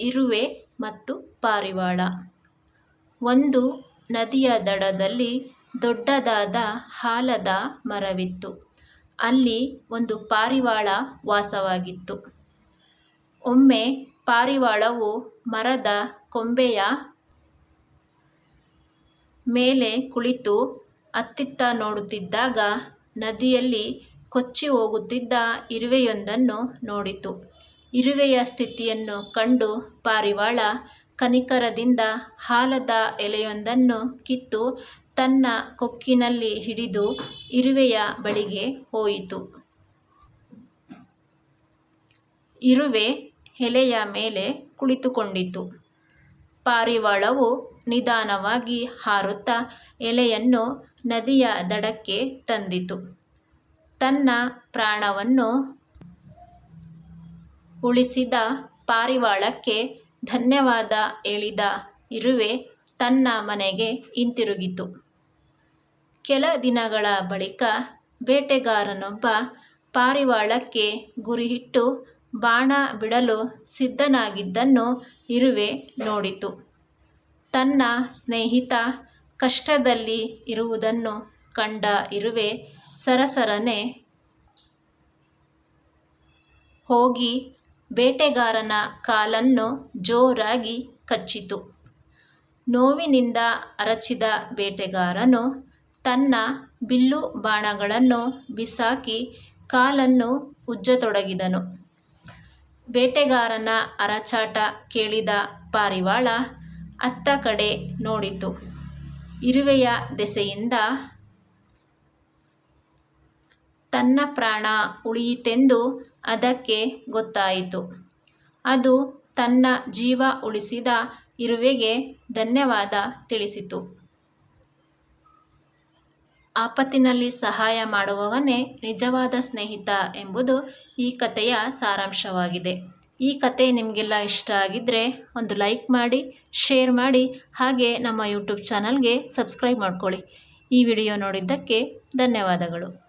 ಇರುವೆ ಮತ್ತು ಪಾರಿವಾಳ. ಒಂದು ನದಿಯ ದಡದಲ್ಲಿ ದೊಡ್ಡದಾದ ಹಾಲದ ಮರವಿತ್ತು. ಅಲ್ಲಿ ಒಂದು ಪಾರಿವಾಳ ವಾಸವಾಗಿತ್ತು. ಒಮ್ಮೆ ಪಾರಿವಾಳವು ಮರದ ಕೊಂಬೆಯ ಮೇಲೆ ಕುಳಿತು ಅತ್ತಿತ್ತ ನೋಡುತ್ತಿದ್ದಾಗ ನದಿಯಲ್ಲಿ ಕೊಚ್ಚಿ ಹೋಗುತ್ತಿದ್ದ ಇರುವೆಯೊಂದನ್ನು ನೋಡಿತು. ಇರುವೆಯ ಸ್ಥಿತಿಯನ್ನು ಕಂಡು ಪಾರಿವಾಳ ಕನಿಕರದಿಂದ ಹಾಲದ ಎಲೆಯೊಂದನ್ನು ಕಿತ್ತು ತನ್ನ ಕೊಕ್ಕಿನಲ್ಲಿ ಹಿಡಿದು ಇರುವೆಯ ಬಳಿಗೆ ಹೋಯಿತು. ಇರುವೆ ಎಲೆಯ ಮೇಲೆ ಕುಳಿತುಕೊಂಡಿತು. ಪಾರಿವಾಳವು ನಿಧಾನವಾಗಿ ಹಾರುತ್ತಾ ಎಲೆಯನ್ನು ನದಿಯ ದಡಕ್ಕೆ ತಂದಿತು. ತನ್ನ ಪ್ರಾಣವನ್ನು ಉಳಿಸಿದ ಪಾರಿವಾಳಕ್ಕೆ ಧನ್ಯವಾದ ಹೇಳಿದ ಇರುವೆ ತನ್ನ ಮನೆಗೆ ಹಿಂತಿರುಗಿತು. ಕೆಲ ದಿನಗಳ ಬಳಿಕ ಬೇಟೆಗಾರನೊಬ್ಬ ಪಾರಿವಾಳಕ್ಕೆ ಗುರಿಯಿಟ್ಟು ಬಾಣ ಬಿಡಲು ಸಿದ್ಧನಾಗಿದ್ದನ್ನು ಇರುವೆ ನೋಡಿತು. ತನ್ನ ಸ್ನೇಹಿತ ಕಷ್ಟದಲ್ಲಿ ಇರುವುದನ್ನು ಕಂಡ ಇರುವೆ ಸರಸರನೆ ಹೋಗಿ ಬೇಟೆಗಾರನ ಕಾಲನ್ನು ಜೋರಾಗಿ ಕಚ್ಚಿತು. ನೋವಿನಿಂದ ಅರಚಿದ ಬೇಟೆಗಾರನು ತನ್ನ ಬಿಲ್ಲು ಬಾಣಗಳನ್ನು ಬಿಸಾಕಿ ಕಾಲನ್ನು ಉಜ್ಜತೊಡಗಿದನು. ಬೇಟೆಗಾರನ ಅರಚಾಟ ಕೇಳಿದ ಪಾರಿವಾಳ ಅತ್ತ ಕಡೆ ನೋಡಿತು. ಇರುವೆಯ ದೆಸೆಯಿಂದ ತನ್ನ ಪ್ರಾಣ ಉಳಿಯಿತೆಂದು ಅದಕ್ಕೆ ಗೊತ್ತಾಯಿತು. ಅದು ತನ್ನ ಜೀವ ಉಳಿಸಿದ ಇರುವೆಗೆ ಧನ್ಯವಾದ ತಿಳಿಸಿತು. ಆಪತ್ತಿನಲ್ಲಿ ಸಹಾಯ ಮಾಡುವವನೇ ನಿಜವಾದ ಸ್ನೇಹಿತ ಎಂಬುದು ಈ ಕಥೆಯ ಸಾರಾಂಶವಾಗಿದೆ. ಈ ಕತೆ ನಿಮಗೆಲ್ಲ ಇಷ್ಟ ಆಗಿದ್ದರೆ ಒಂದು ಲೈಕ್ ಮಾಡಿ, ಶೇರ್ ಮಾಡಿ, ಹಾಗೆ ನಮ್ಮ ಯೂಟ್ಯೂಬ್ ಚಾನಲ್ಗೆ ಸಬ್ಸ್ಕ್ರೈಬ್ ಮಾಡ್ಕೊಳ್ಳಿ. ಈ ವಿಡಿಯೋ ನೋಡಿದ್ದಕ್ಕೆ ಧನ್ಯವಾದಗಳು.